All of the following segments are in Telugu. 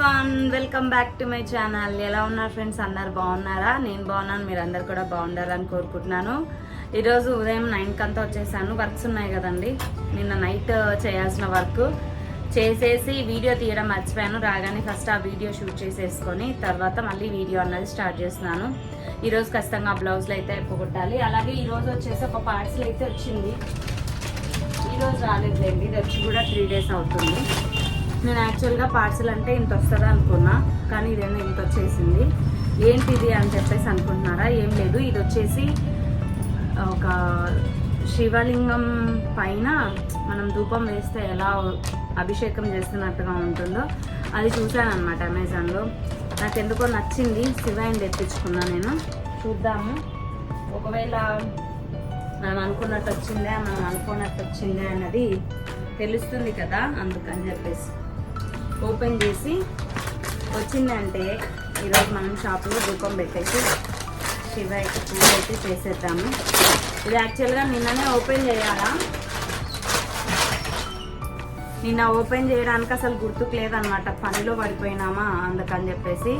One welcome back to my channel. ఎలా ఉన్నారు ఫ్రెండ్స్? అందరు బాగున్నారా? నేను బాగున్నాను మీరు అందరు కూడా బాగుండాలని కోరుకుంటున్నాను. ఈరోజు ఉదయం నైన్కి అంతా వచ్చేసాను. వర్క్స్ ఉన్నాయి కదండి. నిన్న నైట్ చేయాల్సిన వర్క్. చేసేసి వీడియో తీయడం మర్చిపోయాను. రాగానే ఫస్ట్ ఆ వీడియో షూట్ చేసేసుకొని తర్వాత మళ్ళీ వీడియో అన్నది స్టార్ట్ చేస్తున్నాను. ఈరోజు ఖచ్చితంగా బ్లౌజ్లు అయితే ఎప్పుకొట్టాలి అలాగే ఈరోజు వచ్చేసి ఒక పార్సల్ అయితే వచ్చింది. ఈరోజు రాలేదులేండి. ఇది వచ్చి కూడా త్రీ డేస్ అవుతుంది. నేను యాక్చువల్గా పార్సల్ అంటే ఇంత వస్తుందా అనుకున్నా కానీ ఇదేమో ఇంత వచ్చేసింది. ఏంటిది అని చెప్పేసి అనుకుంటున్నారా? ఏం లేదు. ఇది వచ్చేసి ఒక శివలింగం పైన మనం ధూపం వేస్తే ఎలా అభిషేకం చేస్తున్నట్టుగా ఉంటుందో అది చూశాను అనమాట అమెజాన్లో. నాకు ఎందుకో నచ్చింది. శివాయిని తెప్పించుకున్నా నేను. చూద్దాము. ఒకవేళ మనం అనుకున్నట్టు వచ్చిందే మనం అనుకున్నట్టు వచ్చిందే అన్నది తెలుస్తుంది కదా అందుకని చెప్పేసి. ఓపెన్ చేసి వచ్చిందంటే ఈరోజు మనం షాప్లో ధూపం పెట్టేసి శివయ్యకి పూజ అయితే చేసేద్దాము. ఇది యాక్చువల్గా నిన్ననే ఓపెన్ చేయాలా? నిన్న ఓపెన్ చేయడానికి అసలు గుర్తుకు లేదనమాట పనిలో పడిపోయినామా అందుకని చెప్పేసి.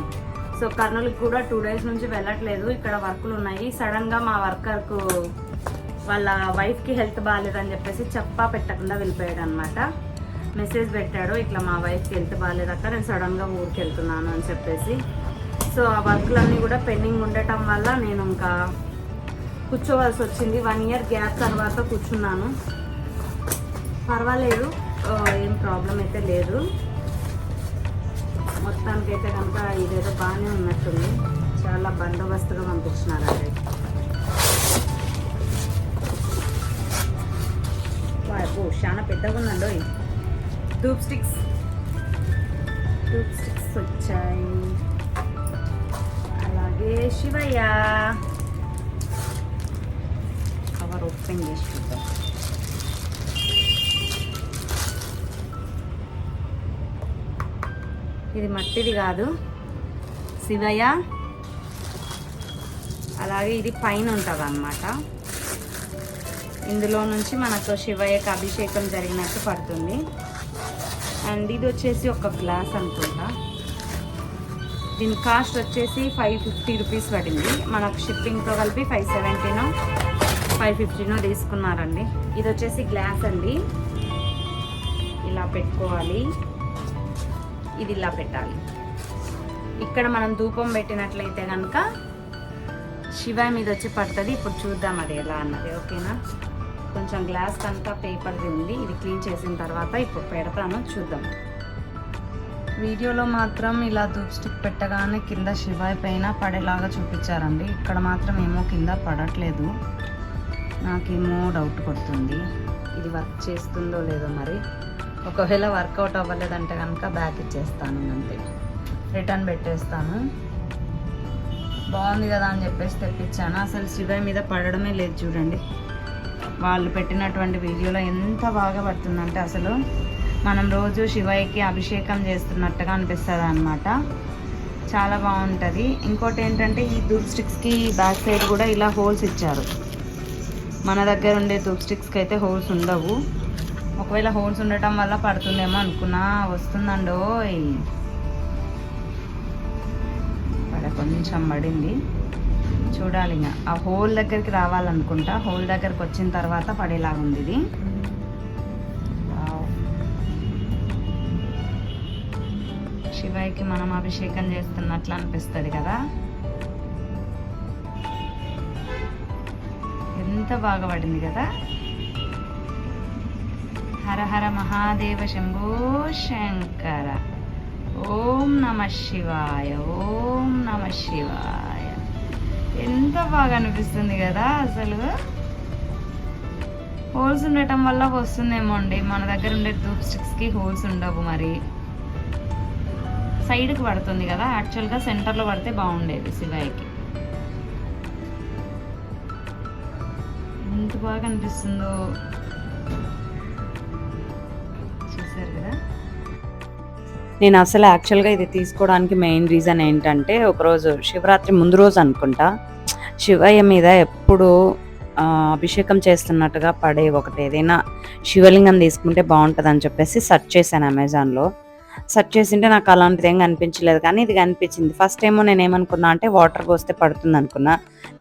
సో కర్నూలుకి కూడా టూ డేస్ నుంచి వెళ్ళట్లేదు. ఇక్కడ వర్కులు ఉన్నాయి. సడన్గా మా వర్కర్కు వాళ్ళ వైఫ్కి హెల్త్ బాగాలేదని చెప్పేసి చెప్పా పెట్టకుండా వెళ్ళిపోయాడు అనమాట మెసేజ్ పెట్టాడు ఇట్లా మా వైఫ్కి హెల్త్ బాగాలేదక్క నేను సడన్గా ఊరికి వెళ్తున్నాను అని చెప్పేసి. సో ఆ వర్క్లన్నీ కూడా పెండింగ్ ఉండటం వల్ల నేను ఇంకా కూర్చోవలసి వచ్చింది. వన్ ఇయర్ గ్యాప్ తర్వాత కూర్చున్నాను. పర్వాలేదు. ఏం ప్రాబ్లం అయితే లేదు. మొత్తానికైతే కనుక ఇదేదో బాగానే ఉన్నట్టుంది. చాలా బందోబస్తుగా పంపించినారు ఓ చాలా పెద్దగా ఉందండి టూబ్ స్టిక్స్. టూబ్ స్టిక్స్ వచ్చాయి. అలాగే శివయ్య. కవర్ ఓపెన్ చేసి చూద్దాం. ఇది మట్టిది కాదు. శివయ్య. అలాగే ఇది పైన ఉంటుంది అన్నమాట ఇందులో నుంచి మనకు శివయ్యకి అభిషేకం జరిగినట్టు పడుతుంది. అండ్ ఇది వచ్చేసి ఒక గ్లాస్ అనుకుంటా. దీని కాస్ట్ వచ్చేసి ఫైవ్ ఫిఫ్టీ రూపీస్ పడింది. మనకు షిప్పింగ్తో కలిపి ఫైవ్ సెవెంటీనో ఫైవ్ ఫిఫ్టీనో తీసుకున్నారండి. ఇది వచ్చేసి గ్లాస్ అండి. ఇలా పెట్టుకోవాలి. ఇది ఇలా పెట్టాలి. ఇక్కడ మనం ధూపం పెట్టినట్లయితే కనుక శివ మీద వచ్చి పడుతుంది. ఇప్పుడు చూద్దాం అది ఎలా అన్నది. ఓకేనా? కొంచెం గ్లాస్ అంతా పేపర్ది ఉంది. ఇది క్లీన్ చేసిన తర్వాత ఇప్పుడు పెడతాను. చూద్దాం. వీడియోలో మాత్రం ఇలా దూప్ స్టిక్ పెట్టగానే కింద శివాయ్ పైన పడేలాగా చూపించారండి. ఇక్కడ మాత్రం ఏమో కింద పడట్లేదు. నాకేమో డౌట్ కొడుతుంది. ఇది వర్క్ చేస్తుందో లేదో మరి. ఒకవేళ వర్కౌట్ అవ్వలేదంటే కనుక బ్యాక్ ఇచ్చేస్తాను అంతే. రిటర్న్ పెట్టేస్తాను. బాగుంది కదా అని చెప్పేసి తెప్పించాను. అసలు శివాయి మీద పడడమే లేదు చూడండి. వాళ్ళు పెట్టినటువంటి వీడియోలో ఎంత బాగా పడుతుందంటే అసలు మనం రోజు శివయ్యకి అభిషేకం చేస్తున్నట్టుగా అనిపిస్తుంది అనమాట చాలా బాగుంటుంది. ఇంకోటి ఏంటంటే ఈ ధూప్ స్టిక్స్కి బ్యాక్ సైడ్ కూడా ఇలా హోల్స్ ఇచ్చారు. మన దగ్గర ఉండే దూప్ స్టిక్స్కి అయితే హోల్స్ ఉండవు. ఒకవేళ హోల్స్ ఉండటం వల్ల పడుతుందేమో అనుకున్నా వస్తుందండోయ్. పడ కొంచెం పడింది. చూడాలి ఇంకా. ఆ హోల్ దగ్గరికి రావాలనుకుంటా. హోల్ దగ్గరికి వచ్చిన తర్వాత పడేలాగా ఉంది ఇది. శివాయికి మనం అభిషేకం చేస్తున్నట్లు అనిపిస్తుంది కదా. ఎంత బాగా పడింది కదా. హర హర మహాదేవ శంభో శంకర. ఓం నమ శివాయ. ఓం నమ శివాయ. ఎంత బాగా అనిపిస్తుంది కదా అసలు. హోల్స్ ఉండటం వల్ల వస్తుందేమో అండి. మన దగ్గర ఉండే టూప్ స్టిక్స్కి హోల్స్ ఉండవు మరి. సైడ్కి పడుతుంది కదా. యాక్చువల్గా సెంటర్లో పడితే బాగుండేది సిలాయికి ఎంత బాగా అనిపిస్తుందో. నేను అసలు యాక్చువల్గా ఇది తీసుకోవడానికి మెయిన్ రీజన్ ఏంటంటే ఒకరోజు శివరాత్రి ముందు రోజు అనుకుంటా శివయ్య మీద ఎప్పుడు అభిషేకం చేస్తున్నట్టుగా పడే ఒకటి ఏదైనా శివలింగం తీసుకుంటే బాగుంటుంది అని చెప్పేసి సెర్చ్ చేశాను అమెజాన్లో సెర్చ్ చేసింటే నాకు అలాంటిది ఏం కనిపించలేదు. కానీ ఇది కనిపించింది. ఫస్ట్ ఏమో నేను ఏమనుకున్నా అంటే వాటర్ పోస్తే పడుతుంది అనుకున్నా.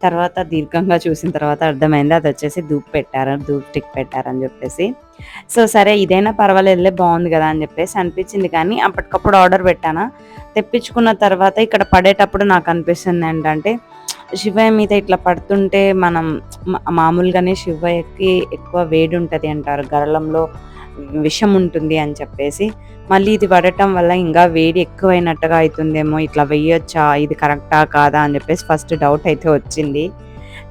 తర్వాత దీర్ఘంగా చూసిన తర్వాత అర్థమైంది అది వచ్చేసి ధూప్ పెట్టారు ధూప్ స్టిక్ పెట్టారని చెప్పేసి. సో సరే ఇదైనా పర్వాలేదులే బాగుంది కదా అని చెప్పేసి అనిపించింది. కానీ అప్పటికప్పుడు ఆర్డర్ పెట్టానా? తెప్పించుకున్న తర్వాత ఇక్కడ పడేటప్పుడు నాకు అనిపిస్తుంది ఏంటంటే శివయ్య మీద ఇట్లా పడుతుంటే మనం మామూలుగానే శివయ్యకి ఎక్కువ వేడి ఉంటుంది అంటారు. గరళంలో విషం ఉంటుంది అని చెప్పేసి మళ్ళీ ఇది పడటం వల్ల ఇంకా వేడి ఎక్కువైనట్టుగా అవుతుందేమో ఇట్లా వెయ్యొచ్చా ఇది కరెక్టా కాదా అని చెప్పేసి ఫస్ట్ డౌట్ అయితే వచ్చింది.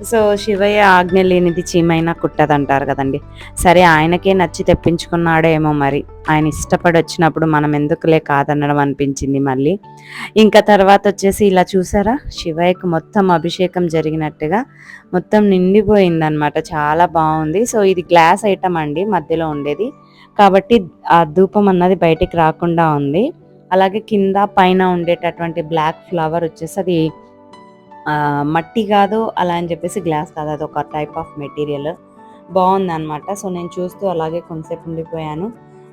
సో శివయ్య ఆజ్ఞ లేనిది చీమైనా కుట్టదంటారు కదండి. సరే ఆయనకే నచ్చి తెప్పించుకున్నాడేమో మరి. ఆయన ఇష్టపడి వచ్చినప్పుడు మనం ఎందుకులే కాదనడం అనిపించింది మళ్ళీ. ఇంకా తర్వాత వచ్చేసి ఇలా చూసారా? శివయ్యకు మొత్తం అభిషేకం జరిగినట్టుగా మొత్తం నిండిపోయిందనమాట చాలా బాగుంది. సో ఇది గ్లాస్ ఐటమ్ అండి మధ్యలో ఉండేది. కాబట్టి ఆ ధూపం అన్నది బయటికి రాకుండా ఉంది. అలాగే కింద పైన ఉండేటటువంటి బ్లాక్ ఫ్లవర్ వచ్చేసి అది మట్టి కాదు అలా అని చెప్పేసి గ్లాస్ కాదు. అది ఒక టైప్ ఆఫ్ మెటీరియల్. బాగుంది అనమాట సో నేను చూస్తూ అలాగే కొంతసేపు ఉండిపోయాను.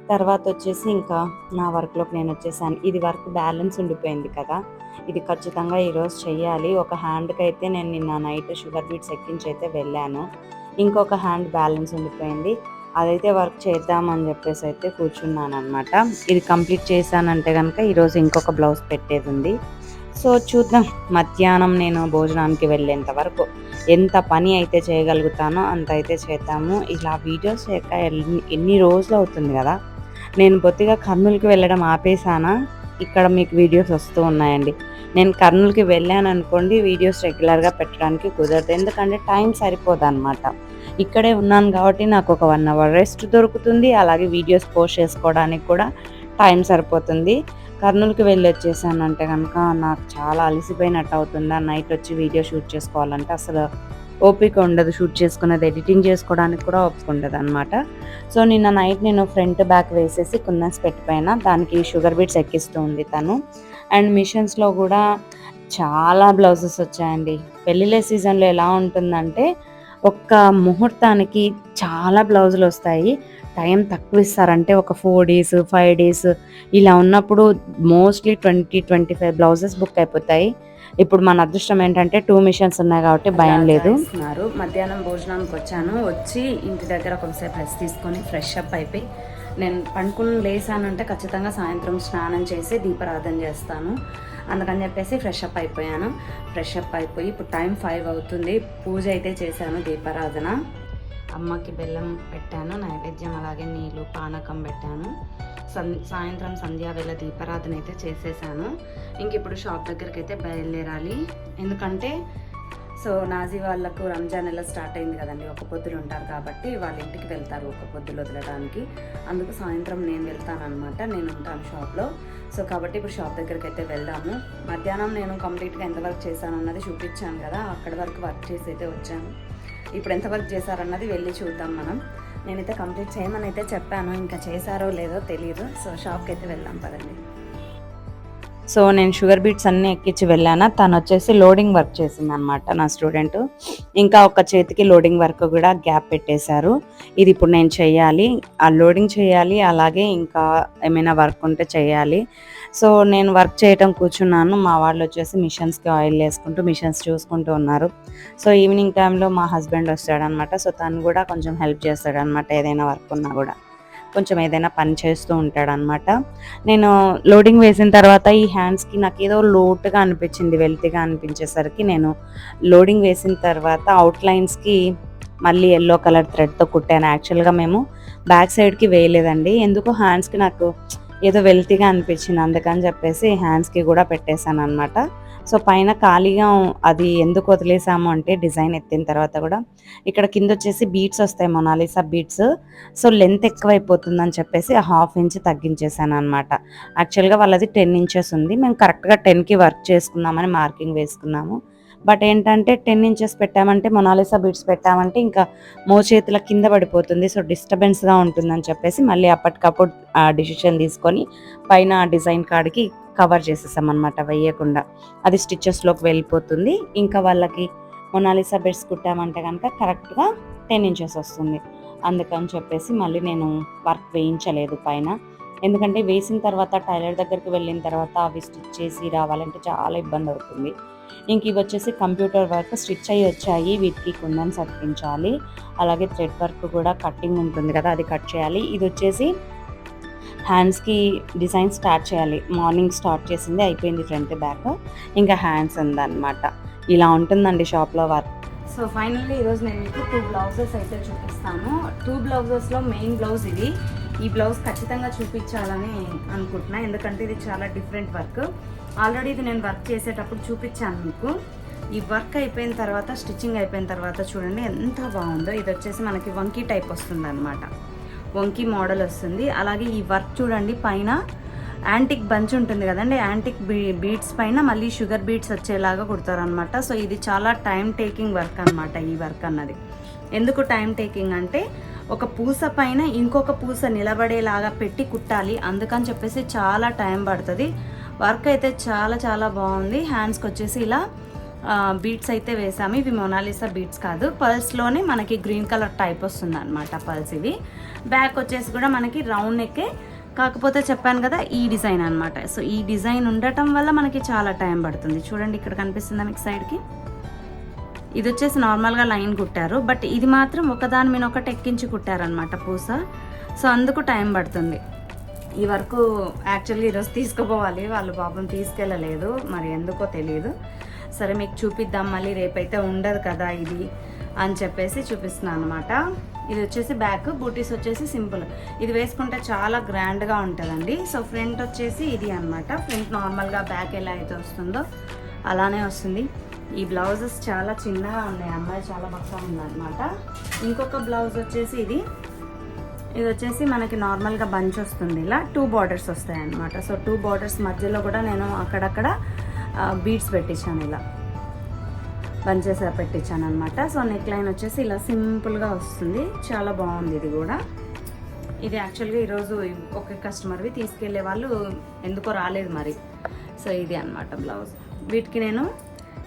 తర్వాత వచ్చేసి ఇంకా నా వర్క్లోకి నేను వచ్చేసాను. ఇది వర్క్ బ్యాలెన్స్ ఉండిపోయింది కదా. ఇది ఖచ్చితంగా ఈరోజు చెయ్యాలి. ఒక హ్యాండ్కి అయితే నేను నిన్న నైట్ షుగర్ బీట్స్ ఎక్కించి అయితే వెళ్ళాను. ఇంకొక హ్యాండ్ బ్యాలెన్స్ ఉండిపోయింది. అదైతే వర్క్ చేద్దామని చెప్పేసి అయితే కూర్చున్నాను అనమాట ఇది కంప్లీట్ చేశానంటే కనుక ఈరోజు ఇంకొక బ్లౌజ్ పెట్టేది ఉంది. సో చూద్దాం. మధ్యాహ్నం నేను భోజనానికి వెళ్ళేంత వరకు ఎంత పని అయితే చేయగలుగుతానో అంత అయితే చేద్దాము. ఇలా వీడియోస్ చేయక ఎన్ని- ఎన్ని రోజులు అవుతుంది కదా? నేను బొత్తిగా కర్నూలుకి వెళ్ళడం ఆపేసానా ఇక్కడ మీకు వీడియోస్ వస్తూ ఉన్నాయండి. నేను కర్నూలుకి వెళ్ళాను అనుకోండి వీడియోస్ రెగ్యులర్గా పెట్టడానికి కుదరదు. ఎందుకంటే టైం సరిపోదు అనమాట ఇక్కడే ఉన్నాను కాబట్టి నాకు ఒక వన్ అవర్ రెస్ట్ దొరుకుతుంది. అలాగే వీడియోస్ పోస్ట్ చేసుకోవడానికి కూడా టైం సరిపోతుంది. కర్నూలుకి వెళ్ళి వచ్చేసాను అంటే కనుక నాకు చాలా అలసిపోయినట్టు అవుతుంది. ఆ నైట్ వచ్చి వీడియో షూట్ చేసుకోవాలంటే అసలు ఓపిక ఉండదు. షూట్ చేసుకున్నది ఎడిటింగ్ చేసుకోవడానికి కూడా ఓపిక ఉండదు అనమాట సో నిన్న నైట్ నేను ఫ్రంట్ బ్యాక్ వేసేసి కున్నస్ పెట్టిపోయిన. దానికి షుగర్ బీట్స్ ఎక్కిస్తూ ఉంది తను. అండ్ మిషన్స్లో కూడా చాలా బ్లౌజెస్ వచ్చాయండి. పెళ్ళిళ్ళ సీజన్లో ఎలా ఉంటుందంటే ఒక్క ముహూర్తానికి చాలా బ్లౌజులు వస్తాయి. టైం తక్కువ ఇస్తారంటే ఒక ఫోర్ డేస్ ఫైవ్ డేస్ ఇలా ఉన్నప్పుడు mostly twenty twenty five blouses book అయిపోతాయి. ఇప్పుడు మన అదృష్టం ఏంటంటే టూ మిషన్స్ ఉన్నాయి కాబట్టి భయం లేదు. మధ్యాహ్నం భోజనానికి వచ్చాను. వచ్చి ఇంటి దగ్గర కొంతసేపు రెస్ట్ తీసుకొని ఫ్రెష్ అప్ అయిపోయి నేను పండుకుని లేసానంటే ఖచ్చితంగా సాయంత్రం స్నానం చేసి దీపారాధన చేస్తాను. అందుకని చెప్పేసి ఫ్రెష్ అప్ అయిపోయాను. ఫ్రెష్ అప్ అయిపోయి ఇప్పుడు టైం ఫైవ్ అవుతుంది. పూజ అయితే చేశాను దీపారాధన. అమ్మకి బెల్లం పెట్టాను నైవేద్యం అలాగే నీళ్ళు పానకం పెట్టాను. సం సాయంత్రం సంధ్యావేళ దీపారాధన అయితే చేసేసాను. ఇంక ఇప్పుడు షాప్ దగ్గరికి అయితే బయలుదేరాలి. ఎందుకంటే సో నాజీ వాళ్ళకు రంజాన్ ఎలా స్టార్ట్ అయింది కదండి ఒక పొద్దులు ఉంటారు కాబట్టి వాళ్ళ ఇంటికి వెళ్తారు ఒక పొద్దులు వదలడానికి. అందుకు సాయంత్రం నేను వెళ్తాను అనమాట నేను ఉంటాను షాప్లో సో కాబట్టి ఇప్పుడు షాప్ దగ్గరికి అయితే వెళ్దాము. మధ్యాహ్నం నేను కంప్లీట్గా ఎంత వర్క్ చేశాను అన్నది చూపించాను కదా అక్కడి వరకు వర్క్ చేసి అయితే వచ్చాను. ఇప్పుడు ఎంత వర్క్ చేశారన్నది వెళ్ళి చూద్దాం మనం. నేనైతే కంప్లీట్ చేయమని అయితే చెప్పాను ఇంకా చేశారో లేదో తెలియదు సో షాప్కి అయితే వెళ్దాం పదండి. సో నేను షుగర్ బీట్స్ అన్నీ ఎక్కించి వెళ్ళాను. తను వచ్చేసి లోడింగ్ వర్క్ చేసింది అనమాట నా స్టూడెంట్. ఇంకా ఒక చేతికి లోడింగ్ వర్క్ కూడా గ్యాప్ పెట్టేశారు. ఇది ఇప్పుడు నేను చేయాలి. ఆ లోడింగ్ చేయాలి. అలాగే ఇంకా ఏమైనా వర్క్ ఉంటే చేయాలి. సో నేను వర్క్ చేయటం కూర్చున్నాను. మా వాళ్ళు వచ్చేసి మిషన్స్కి ఆయిల్ వేసుకుంటూ మిషన్స్ చూసుకుంటూ ఉన్నారు. సో ఈవినింగ్ టైంలో మా హస్బెండ్ వస్తాడనమాట సో తను కూడా కొంచెం హెల్ప్ చేస్తాడనమాట ఏదైనా వర్క్ ఉన్నా కూడా. కొంచెం ఏదైనా పని చేస్తూ ఉంటాడనమాట నేను లోడింగ్ వేసిన తర్వాత ఈ హ్యాండ్స్కి నాకు ఏదో లోటుగా అనిపించింది వెల్తిగా అనిపించేసరికి నేను లోడింగ్ వేసిన తర్వాత అవుట్లైన్స్కి మళ్ళీ ఎల్లో కలర్ థ్రెడ్తో కుట్టాను. యాక్చువల్గా మేము బ్యాక్ సైడ్కి వేయలేదండి. ఎందుకు హ్యాండ్స్కి నాకు ఏదో వెల్తీగా అనిపించింది అందుకని చెప్పేసి హ్యాండ్స్కి కూడా పెట్టేశాను అనమాట సో పైన ఖాళీగా అది ఎందుకు వదిలేసాము అంటే డిజైన్ ఎత్తిన తర్వాత కూడా ఇక్కడ కింద వచ్చేసి బీట్స్ వస్తాయి మొనాలిసా బీట్స్. సో లెంత్ ఎక్కువైపోతుందని చెప్పేసి హాఫ్ ఇంచ్ తగ్గించేసాను అనమాట యాక్చువల్గా వాళ్ళది టెన్ ఇంచెస్ ఉంది. మేము కరెక్ట్గా టెన్కి వర్క్ చేసుకుందామని మార్కింగ్ వేసుకున్నాము. బట్ ఏంటంటే టెన్ ఇంచెస్ పెట్టామంటే మొనాలిసా బీట్స్ పెట్టామంటే ఇంకా మోచేతుల కింద పడిపోతుంది. సో డిస్టర్బెన్స్గా ఉంటుందని చెప్పేసి మళ్ళీ అప్పటికప్పుడు డిసిషన్ తీసుకొని పైన డిజైన్ కార్డ్కి కవర్ చేసేసాం అనమాట వేయకుండా. అది స్టిచ్చెస్లోకి వెళ్ళిపోతుంది. ఇంకా వాళ్ళకి మొనాలిసా బెడ్స్ కుట్టామంటే కనుక కరెక్ట్గా టెన్ ఇంచెస్ వస్తుంది. అందుకని చెప్పేసి మళ్ళీ నేను వర్క్ వేయించలేదు పైన. ఎందుకంటే వేసిన తర్వాత టైలర్ దగ్గరికి వెళ్ళిన తర్వాత అవి స్టిచ్ చేసి రావాలంటే చాలా ఇబ్బంది అవుతుంది. ఇంక ఇవి వచ్చేసి కంప్యూటర్ వర్క్ స్టిచ్ అయ్యి వచ్చాయి. వీటికి కుందన్స్ అతికించాలి అలాగే థ్రెడ్ వర్క్ కూడా కట్టింగ్ ఉంటుంది కదా అది కట్ చేయాలి. ఇది వచ్చేసి హ్యాండ్స్కి డిజైన్ స్టార్ట్ చేయాలి. మార్నింగ్ స్టార్ట్ చేసింది అయిపోయింది ఫ్రంట్ బ్యాక్ ఇంకా హ్యాండ్స్ ఉందన్నమాట. ఇలా ఉంటుందండి షాప్లో వర్క్ సో ఫైనల్లీ ఈరోజు నేను మీకు టూ బ్లౌజెస్ అయితే చూపిస్తాను. టూ బ్లౌజెస్లో మెయిన్ బ్లౌజ్ ఇది. ఈ బ్లౌజ్ ఖచ్చితంగా చూపించాలని అనుకుంటున్నా ఎందుకంటే ఇది చాలా డిఫరెంట్ వర్క్ ఆల్రెడీ ఇది నేను వర్క్ చేసేటప్పుడు చూపించాను మీకు. ఈ వర్క్ అయిపోయిన తర్వాత స్టిచ్చింగ్ అయిపోయిన తర్వాత చూడండి ఎంత బాగుందో. ఇది వచ్చేసి మనకి వంకీ టైప్ వస్తుంది అనమాట వంకీ మోడల్ వస్తుంది. అలాగే ఈ వర్క్ చూడండి పైన యాంటిక్ బంచ్ ఉంటుంది కదండి యాంటిక్ బీ బీడ్స్ పైన మళ్ళీ షుగర్ బీడ్స్ వచ్చేలాగా కుడతారనమాట సో ఇది చాలా టైం టేకింగ్ వర్క్ అనమాట ఈ వర్క్ అన్నది. ఎందుకు టైం టేకింగ్ అంటే ఒక పూస పైన ఇంకొక పూస నిలబడేలాగా పెట్టి కుట్టాలి. అందుకని చెప్పేసి చాలా టైం పడుతుంది. వర్క్ అయితే చాలా చాలా బాగుంది. హ్యాండ్స్కి వచ్చేసి ఇలా బీట్స్ అయితే వేసాము. ఇవి మొనాలిసా బీట్స్ కాదు. పల్స్లోనే మనకి గ్రీన్ కలర్ టైప్ వస్తుంది అనమాట పల్స్ ఇవి. బ్యాక్ వచ్చేసి కూడా మనకి రౌండ్ నెక్కే. కాకపోతే చెప్పాను కదా ఈ డిజైన్ అనమాట సో ఈ డిజైన్ ఉండటం వల్ల మనకి చాలా టైం పడుతుంది. చూడండి ఇక్కడ కనిపిస్తుందా మీకు సైడ్కి? ఇది వచ్చేసి నార్మల్గా లైన్ కుట్టారు. బట్ ఇది మాత్రం ఒకదాని మీద ఒకటి ఎక్కించి కుట్టారనమాట పూస. సో అందుకు టైం పడుతుంది. ఈ వరకు యాక్చువల్లీ ఈరోజు తీసుకుపోవాలి. వాళ్ళు పాపం తీసుకెళ్ళలేదు. మరి ఎందుకో తెలియదు సరే మీకు చూపిద్దాం మళ్ళీ రేపైతే ఉండదు కదా ఇది అని చెప్పేసి చూపిస్తున్నాను అనమాట ఇది వచ్చేసి బ్యాక్ బూటీస్ వచ్చేసి సింపుల్. ఇది వేసుకుంటే చాలా గ్రాండ్గా ఉంటుందండి. సో ఫ్రంట్ వచ్చేసి ఇది అనమాట ఫ్రంట్ నార్మల్గా బ్యాక్ ఎలా అయితే వస్తుందో అలానే వస్తుంది. ఈ బ్లౌజెస్ చాలా చిన్నగా ఉన్నాయి అమ్మాయి చాలా బాగా ఉందన్నమాట. ఇంకొక బ్లౌజ్ వచ్చేసి ఇది. ఇది వచ్చేసి మనకి నార్మల్గా బంచ్ వస్తుంది ఇలా. టూ బార్డర్స్ వస్తాయి అన్నమాట సో టూ బార్డర్స్ మధ్యలో కూడా నేను అక్కడక్కడ బీడ్స్ పెట్టించాను ఇలా. బంచెస్ పెట్టించాను అనమాట సో నెక్ లైన్ వచ్చేసి ఇలా సింపుల్గా వస్తుంది. చాలా బాగుంది ఇది కూడా. ఇది యాక్చువల్గా ఈరోజు ఒక కస్టమర్వి తీసుకెళ్ళే వాళ్ళు ఎందుకో రాలేదు మరి. సో ఇది అన్నమాట బ్లౌజ్ వీటికి నేను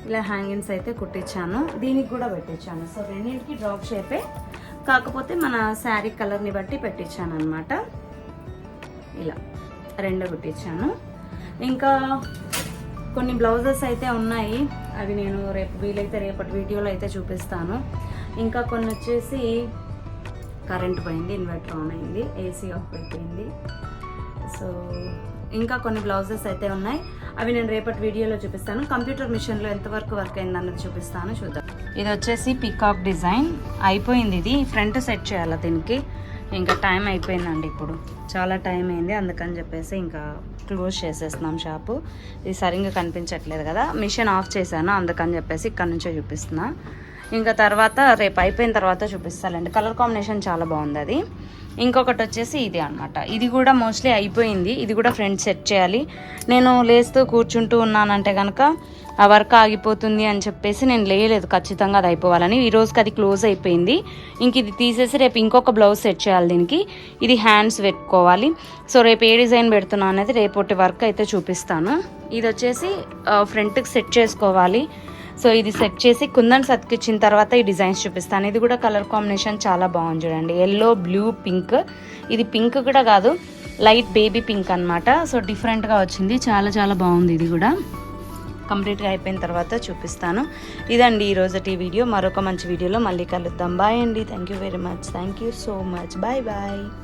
ఇలా హ్యాంగింగ్స్ అయితే కుట్టించాను. దీనికి కూడా పెట్టించాను. సో రెండింటికి డ్రాప్ షేపే కాకపోతే మన శారీ కలర్ని బట్టి పెట్టించాను అనమాట ఇలా రెండు కుట్టించాను. ఇంకా కొన్ని బ్లౌజెస్ అయితే ఉన్నాయి. అవి నేను రేపు వీలైతే రేపటి వీడియోలో అయితే చూపిస్తాను. ఇంకా కొన్ని వచ్చేసి కరెంట్ పోయింది ఇన్వర్టర్ ఆన్ అయింది ఏసీ ఆఫ్ అయిపోయింది. సో ఇంకా కొన్ని బ్లౌజెస్ అయితే ఉన్నాయి. అవి నేను రేపటి వీడియోలో చూపిస్తాను. కంప్యూటర్ మిషన్లో ఎంతవరకు వర్క్ అయింది అన్నది చూపిస్తాను చూద్దాం. ఇది వచ్చేసి పికాక్ డిజైన్ అయిపోయింది ఇది. ఫ్రంట్ సెట్ చేయాలి దీనికి? ఇంకా టైం అయిపోయిందండి ఇప్పుడు. చాలా టైం అయింది అందుకని చెప్పేసి ఇంకా క్లోజ్ చేసేస్తున్నాం షాపు. ఇది సరిగ్గా కనిపించట్లేదు కదా మిషన్ ఆఫ్ చేశాను అందుకని చెప్పేసి ఇక్కడ నుంచే చూపిస్తున్నా. ఇంకా తర్వాత రేపు అయిపోయిన తర్వాత చూపిస్తానండి. కలర్ కాంబినేషన్ చాలా బాగుంది అది. ఇంకొకటి వచ్చేసి ఇది అనమాట ఇది కూడా మోస్ట్లీ అయిపోయింది. ఇది కూడా ఫ్రెండ్స్ సెట్ చేయాలి. నేను లేస్తూ కూర్చుంటూ ఉన్నానంటే కనుక ఆ వర్క్ ఆగిపోతుంది అని చెప్పేసి నేను లేయలేదు. ఖచ్చితంగా అది అయిపోవాలని. ఈ రోజుకి అది క్లోజ్ అయిపోయింది. ఇంక ఇది తీసేసి రేపు ఇంకొక బ్లౌజ్ సెట్ చేయాలి దీనికి. ఇది హ్యాండ్స్ పెట్టుకోవాలి. సో రేపు ఏ డిజైన్ పెడుతున్నా అనేది రేపటి వర్క్ అయితే చూపిస్తాను. ఇది వచ్చేసి ఫ్రంట్కి సెట్ చేసుకోవాలి. సో ఇది సెట్ చేసి కుందన్ సతికిచ్చిన తర్వాత ఈ డిజైన్స్ చూపిస్తాను. ఇది కూడా కలర్ కాంబినేషన్ చాలా బాగుంది చూడండి. Yellow blue pink. ఇది పింక్ కూడా కాదు లైట్ బేబీ పింక్ అనమాట సో డిఫరెంట్గా వచ్చింది. చాలా చాలా బాగుంది ఇది కూడా. కంప్లీట్గా అయిపోయిన తర్వాత చూపిస్తాను. ఇదండి ఈరోజు వీడియో. మరొక మంచి వీడియోలో మళ్ళీ కలుద్దాం. బాయ్ అండి. Thank you very much thank you so much bye bye